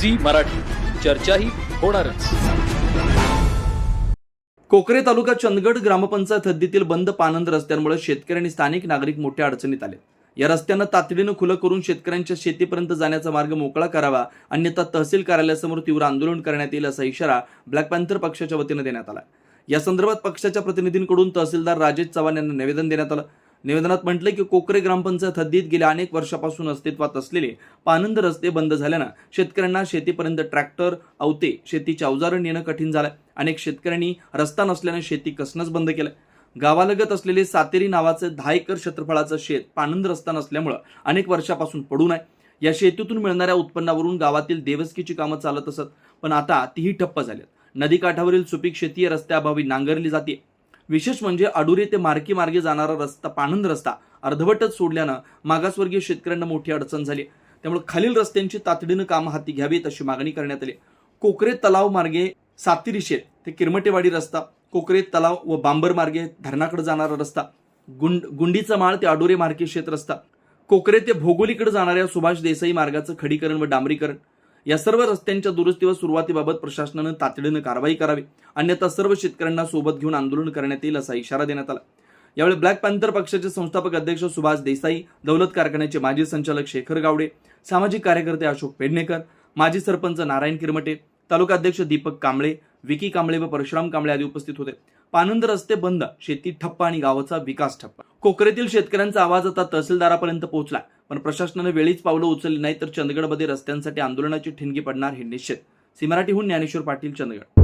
Zee Marathi. चर्चाही होणारच. कोकरे तालुका चंदगड ग्रामपंचायत हद्दीतील बंद पानंद रस्त्यांमुळे शेतकरी आणि स्थानिक नागरिक मोठ्या अडचणीत आले. या रस्त्यांना तातडीनं खुलं करून शेतकऱ्यांच्या शेतीपर्यंत जाण्याचा मार्ग मोकळा करावा अन्यथा तहसील कार्यालयासमोर तीव्र आंदोलन करण्यात येईल असा इशारा ब्लॅक पॅन्थर पक्षाच्या वतीनं देण्यात आला. या संदर्भात पक्षाच्या प्रतिनिधींकडून तहसीलदार राजेश चव्हाण यांना निवेदन देण्यात आलं. निवेदनात म्हटलं की कोकरे ग्रामपंचायत हद्दीत गेल्या अनेक वर्षापासून अस्तित्वात असलेले पानंद रस्ते बंद झाल्यानं शेतकऱ्यांना शेतीपर्यंत ट्रॅक्टर अवते शेतीचे अवजारं नेणं कठीण झालं अनेक शेतकऱ्यांनी रस्ता नसल्यानं शेती कसणंच बंद केलं गावालगत असलेले सातेरी नावाचं दहा एकर क्षेत्रफळाचं शेत पानंद रस्ता नसल्यामुळं अनेक वर्षापासून पडून आहे या शेतीतून मिळणाऱ्या उत्पन्नावरून गावातील देवस्कीची कामं चालत असत. पण आता तीही ठप्प झालीत. नदीकाठावरील सुपीक शेती या रस्त्याअभावी नांगरली जाते विशेष म्हणजे अडुरे ते मार्की मार्गे जाणारा रस्ता पाणंद रस्ता अर्धवटच सोडल्यानं मागासवर्गीय शेतकऱ्यांना मोठी अडचण झाली. त्यामुळे खालील रस्त्यांची तातडीनं कामं हाती घ्यावीत अशी मागणी करण्यात आली. कोकरे तलाव मार्गे सातिरी शेत ते किरमटेवाडी रस्ता कोकरे तलाव व बांबर मार्गे धरणाकडे जाणारा रस्ता गुंड गुंडीचा माळ ते अडोरे मार्गे शेत रस्ता कोकरे ते भोगोलीकडे जाणाऱ्या सुभाष देसाई मार्गाचं खडीकरण व डांबरीकरण या सर्व रस्त्यांच्या दुरुस्ती व सुरुवातीबाबत प्रशासनानं तातडीनं कारवाई करावी. अन्यथा सर्व शेतकऱ्यांना सोबत घेऊन आंदोलन करण्यात येईल असा इशारा देण्यात आला. यावेळी ब्लॅक पॅन्थर पक्षाचे संस्थापक अध्यक्ष सुभाष देसाई दौलत कारखान्याचे माजी संचालक शेखर गावडे सामाजिक कार्यकर्ते अशोक पेडणेकर माजी सरपंच नारायण किरमटे तालुका अध्यक्ष दीपक कांबळे विकी कांबळे व परशुराम कांबळे आदी उपस्थित होते. पानंद रस्ते बंद शेती ठप्प आणि गावाचा विकास ठप्प. कोकरेतील शेतकऱ्यांचा आवाज आता तहसीलदारापर्यंत पोहोचला पण प्रशासनानं वेळीच पावलं उचलली नाही तर चंदगडमध्ये रस्त्यांसाठी आंदोलनाची ठिणगी पडणार हे निश्चित. सी मराठीहून ज्ञानेश्वर पाटील चंदगड.